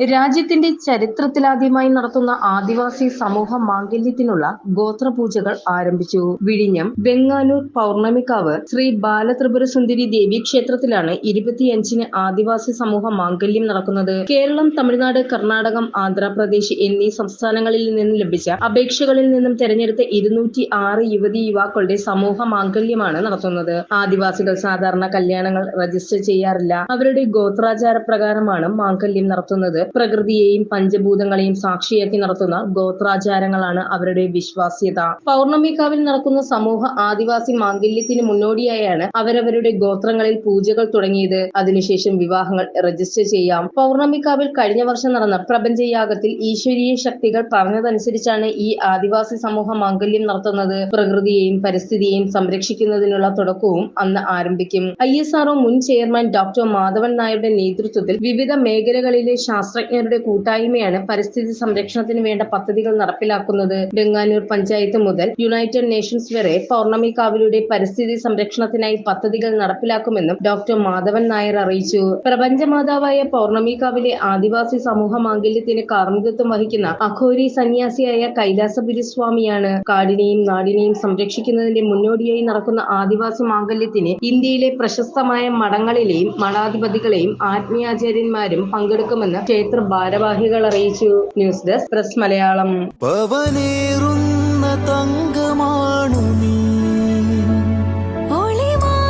രാജ്യത്തിന്റെ ചരിത്രത്തിലാദ്യമായി നടത്തുന്ന ആദിവാസി സമൂഹ മാംഗല്യത്തിനുള്ള ഗോത്രപൂജകൾ ആരംഭിച്ചു. വിഴിഞ്ഞം വെങ്ങാനൂർ പൗർണമിക്കാവ് ശ്രീ ബാലത്രിപുര സുന്ദരി ദേവി ക്ഷേത്രത്തിലാണ് ഇരുപത്തിയഞ്ചിന് ആദിവാസി സമൂഹ മാംഗല്യം നടക്കുന്നത്. കേരളം തമിഴ്നാട് കർണാടകം ആന്ധ്രാപ്രദേശ് എന്നീ സംസ്ഥാനങ്ങളിൽ നിന്ന് ലഭിച്ച അപേക്ഷകളിൽ നിന്നും തെരഞ്ഞെടുത്ത ഇരുന്നൂറ്റി ആറ് യുവതി യുവാക്കളുടെ സമൂഹ മാംഗല്യമാണ് നടത്തുന്നത്. ആദിവാസികൾ സാധാരണ കല്യാണങ്ങൾ രജിസ്റ്റർ ചെയ്യാറില്ല. അവരുടെ ഗോത്രാചാര പ്രകാരമാണ് മാംഗല്യം നടത്തുന്നത്. പ്രകൃതിയെയും പഞ്ചഭൂതങ്ങളെയും സാക്ഷിയാക്കി നടത്തുന്ന ഗോത്രാചാരങ്ങളാണ് അവരുടെ വിശ്വാസ്യത. പൗർണമിക്കാവിൽ നടക്കുന്ന സമൂഹ ആദിവാസി മാംഗല്യത്തിന് മുന്നോടിയായാണ് അവരവരുടെ ഗോത്രങ്ങളിൽ പൂജകൾ തുടങ്ങിയത്. അതിനുശേഷം വിവാഹങ്ങൾ രജിസ്റ്റർ ചെയ്യാം. പൗർണമിക്കാവിൽ കഴിഞ്ഞ വർഷം നടന്ന പ്രപഞ്ചയാഗത്തിൽ ഈശ്വരീയ ശക്തികൾ പറഞ്ഞതനുസരിച്ചാണ് ഈ ആദിവാസി സമൂഹ മാംഗല്യം നടത്തുന്നത്. പ്രകൃതിയെയും പരിസ്ഥിതിയെയും സംരക്ഷിക്കുന്നതിനുള്ള തുടക്കവും അന്ന് ആരംഭിക്കും. ഐ എസ് ആർഒ മുൻ ചെയർമാൻ ഡോക്ടർ മാധവൻ നായരുടെ നേതൃത്വത്തിൽ വിവിധ മേഖലകളിലെ ശാസ്ത്രജ്ഞരുടെ കൂട്ടായ്മയാണ് പരിസ്ഥിതി സംരക്ഷണത്തിന് വേണ്ട പദ്ധതികൾ നടപ്പിലാക്കുന്നത് ബംഗാനൂർ പഞ്ചായത്ത് മുതൽ യുണൈറ്റഡ് നേഷൻസ് വരെ പൗർണമി കാവിലൂടെ പരിസ്ഥിതി സംരക്ഷണത്തിനായി പദ്ധതികൾ നടപ്പിലാക്കുമെന്നും ഡോക്ടർ മാധവൻ നായർ അറിയിച്ചു. പ്രപഞ്ചമാതാവായ പൗർണമി കാവിലെ ആദിവാസി സമൂഹ മാംഗല്യത്തിന് കാർമ്മികത്വം വഹിക്കുന്ന അഘോരി സന്യാസിയായ കൈലാസപുരി സ്വാമിയാണ് കാടിനെയും നാടിനെയും സംരക്ഷിക്കുന്നതിന്റെ മുന്നോടിയായി നടക്കുന്ന ആദിവാസി മാംഗല്യത്തിന് ഇന്ത്യയിലെ പ്രശസ്തമായ മഠങ്ങളിലെയും മഠാധിപതികളെയും ആത്മീയാചാര്യന്മാരും പങ്കെടുക്കുമെന്ന് ക്ഷേത്ര ഭാരവാഹികൾ അറിയിച്ചു. News desk press Malayalam. പവനേറുന്ന തങ്കമാണു നീ. ഒളിമായാത്ത